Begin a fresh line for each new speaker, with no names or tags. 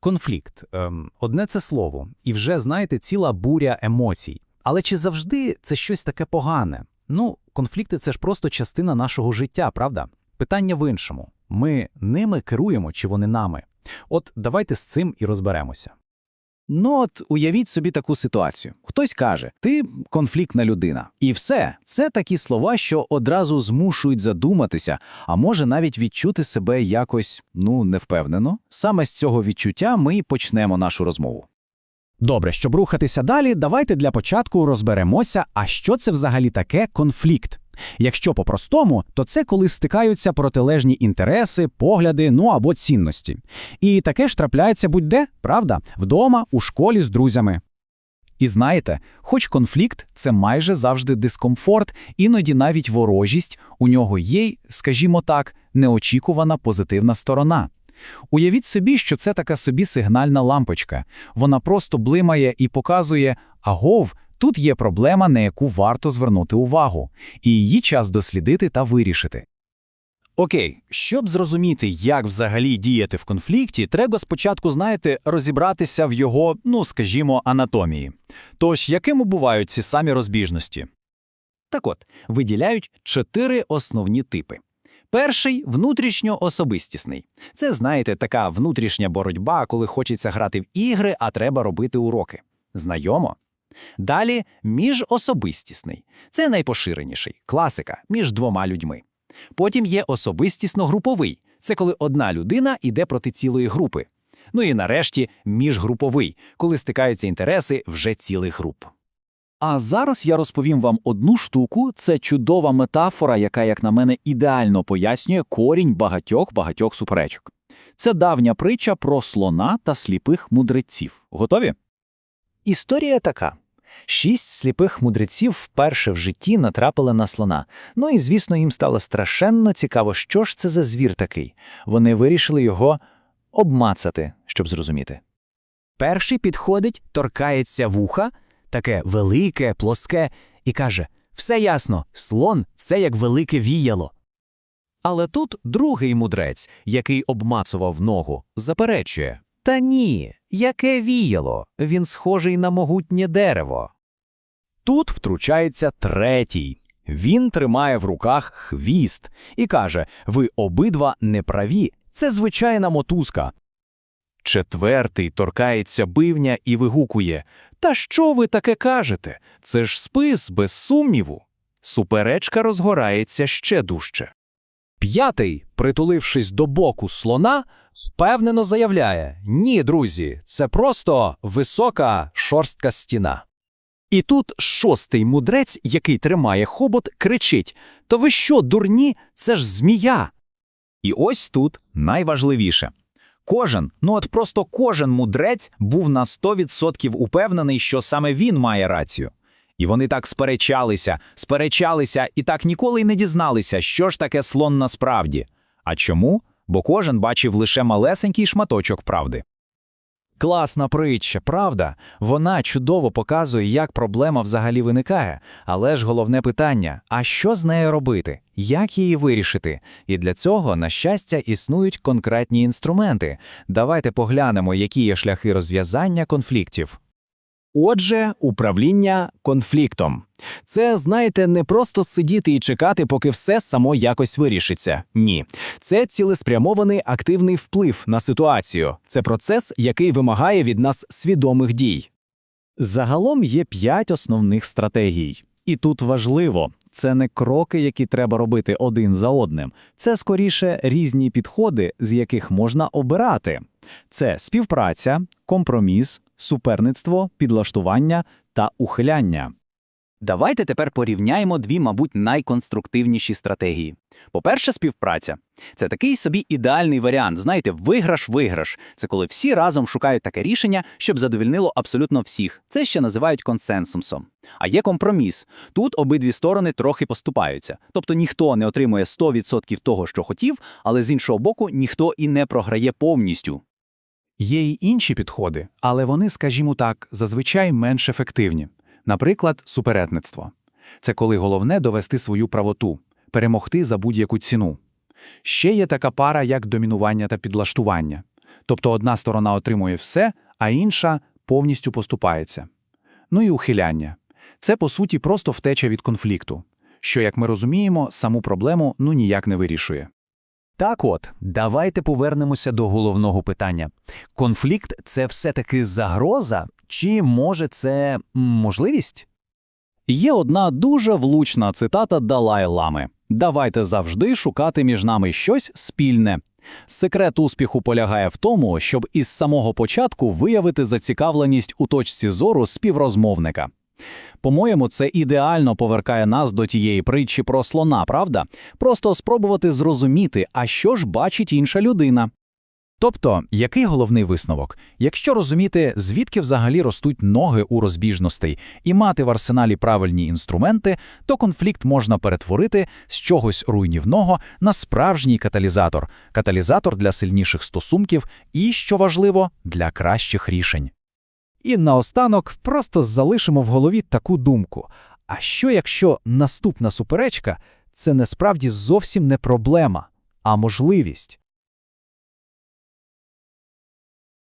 Конфлікт ем, одне це слово, і вже знаєте, ціла буря емоцій. Але чи завжди це щось таке погане? Ну, конфлікти це ж просто частина нашого життя, правда? Питання в іншому: ми ними керуємо чи вони нами? От давайте з цим і розберемося.
Ну от уявіть собі таку ситуацію. Хтось каже, ти конфліктна людина. І все. Це такі слова, що одразу змушують задуматися, а може навіть відчути себе якось, ну, невпевнено. Саме з цього відчуття ми й почнемо нашу розмову.
Добре, щоб рухатися далі, давайте для початку розберемося, а що це взагалі таке конфлікт. Якщо по-простому, то це коли стикаються протилежні інтереси, погляди, ну або цінності. І таке ж трапляється будь-де, правда, вдома, у школі з друзями.
І знаєте, хоч конфлікт це майже завжди дискомфорт, іноді навіть ворожість, у нього є, скажімо так, неочікувана позитивна сторона. Уявіть собі, що це така собі сигнальна лампочка. Вона просто блимає і показує агов, тут є проблема, на яку варто звернути увагу, і її час дослідити та вирішити.
Окей, щоб зрозуміти, як взагалі діяти в конфлікті, треба спочатку, знаєте, розібратися в його, ну скажімо, анатомії. Тож, якими бувають ці самі розбіжності? Так от, виділяють чотири основні типи. Перший внутрішньоособистісний. Це, знаєте, така внутрішня боротьба, коли хочеться грати в ігри, а треба робити уроки. Знайомо? Далі міжособистісний. Це найпоширеніший, класика між двома людьми. Потім є особистісно-груповий. Це коли одна людина йде проти цілої групи. Ну і нарешті міжгруповий, коли стикаються інтереси вже цілих груп.
А зараз я розповім вам одну штуку. Це чудова метафора, яка, як на мене, ідеально пояснює корінь багатьох-багатьох суперечок. Це давня притча про слона та сліпих мудреців. Готові?
Історія така. Шість сліпих мудреців вперше в житті натрапили на слона. Ну і, звісно, їм стало страшенно цікаво, що ж це за звір такий. Вони вирішили його обмацати, щоб зрозуміти.
Перший підходить, торкається вуха, таке велике, плоске, і каже: Все ясно, слон це як велике віяло.
Але тут другий мудрець, який обмацував ногу, заперечує.
Та ні, яке віяло, він схожий на могутнє дерево.
Тут втручається третій. Він тримає в руках хвіст і каже: Ви обидва неправі, це звичайна мотузка.
Четвертий торкається бивня і вигукує Та що ви таке кажете? Це ж спис без сумніву. Суперечка розгорається ще дужче.
П'ятий, притулившись до боку слона, впевнено заявляє: Ні, друзі, це просто висока шорстка стіна. І тут шостий мудрець, який тримає хобот, кричить: То ви що, дурні? Це ж змія.
І ось тут найважливіше. Кожен, ну от просто кожен мудрець був на 100% упевнений, що саме він має рацію. І вони так сперечалися, сперечалися і так ніколи й не дізналися, що ж таке слон насправді. А чому? Бо кожен бачив лише малесенький шматочок правди.
Класна притча, правда? Вона чудово показує, як проблема взагалі виникає. Але ж головне питання: а що з нею робити? Як її вирішити? І для цього, на щастя, існують конкретні інструменти. Давайте поглянемо, які є шляхи розв'язання конфліктів. Отже, управління конфліктом. Це, знаєте, не просто сидіти і чекати, поки все само якось вирішиться. Ні, це цілеспрямований активний вплив на ситуацію. Це процес, який вимагає від нас свідомих дій. Загалом є п'ять основних стратегій. І тут важливо, це не кроки, які треба робити один за одним. Це скоріше різні підходи, з яких можна обирати. Це співпраця, компроміс, суперництво, підлаштування та ухиляння.
Давайте тепер порівняємо дві, мабуть, найконструктивніші стратегії. По-перше, співпраця. Це такий собі ідеальний варіант. Знаєте, виграш-виграш. Це коли всі разом шукають таке рішення, щоб задовільнило абсолютно всіх. Це ще називають консенсусом. А є компроміс. Тут обидві сторони трохи поступаються. Тобто ніхто не отримує 100% того, що хотів, але з іншого боку, ніхто і не програє повністю.
Є й інші підходи, але вони, скажімо так, зазвичай менш ефективні. Наприклад, суперетництво. Це коли головне довести свою правоту, перемогти за будь-яку ціну. Ще є така пара, як домінування та підлаштування. Тобто одна сторона отримує все, а інша повністю поступається. Ну і ухиляння. Це, по суті, просто втеча від конфлікту, що, як ми розуміємо, саму проблему ну ніяк не вирішує.
Так от, давайте повернемося до головного питання. Конфлікт – це все-таки загроза, чи може це можливість?
Є одна дуже влучна цитата Далай-Лами. «Давайте завжди шукати між нами щось спільне». Секрет успіху полягає в тому, щоб із самого початку виявити зацікавленість у точці зору співрозмовника. По-моєму, це ідеально поверкає нас до тієї притчі про слона, правда? Просто спробувати зрозуміти, а що ж бачить інша людина.
Тобто, який головний висновок? Якщо розуміти, звідки взагалі ростуть ноги у розбіжностей, і мати в арсеналі правильні інструменти, то конфлікт можна перетворити з чогось руйнівного на справжній каталізатор, каталізатор для сильніших стосунків і, що важливо, для кращих рішень.
І наостанок просто залишимо в голові таку думку. А що якщо наступна суперечка – це насправді зовсім не проблема, а можливість?